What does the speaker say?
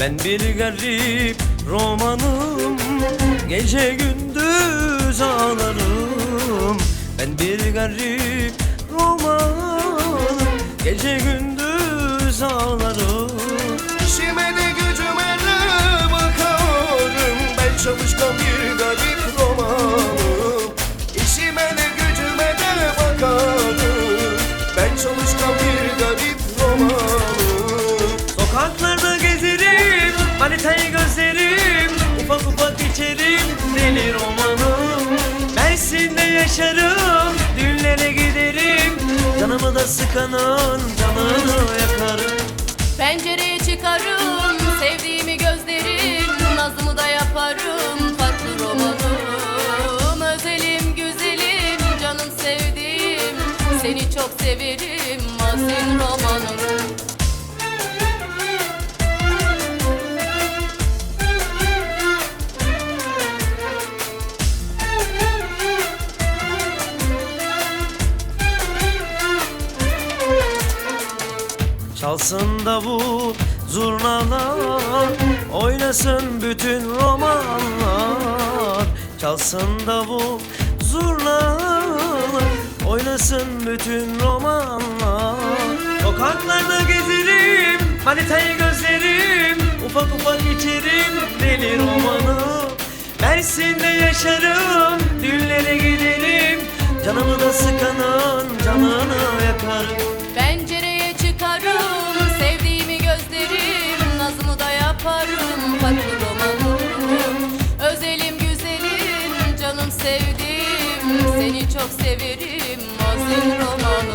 Ben bir garip romanım Gece gündüz ağlarım. Ben bir garip romanım Gece gündüz yaşarım Düğünlere giderim. Canımı da sıkanın Canını yakarım. Pencereye çıkarım sevdiğimi gözlerim. Nazımı da yaparım farklı romanım. Özelim güzelim canım sevdiğim. Seni çok severim Mazin romanım Çalsın davul zurnalar Oynasın bütün romanlar. Çalsın davul zurnalar Oynasın bütün romanlar. Sokaklarda gezerim Manitayı gözlerim Ufak ufak içerim Deli romanı. Mersin'de yaşarım sevdiğim Seni çok severim. Mazin romanım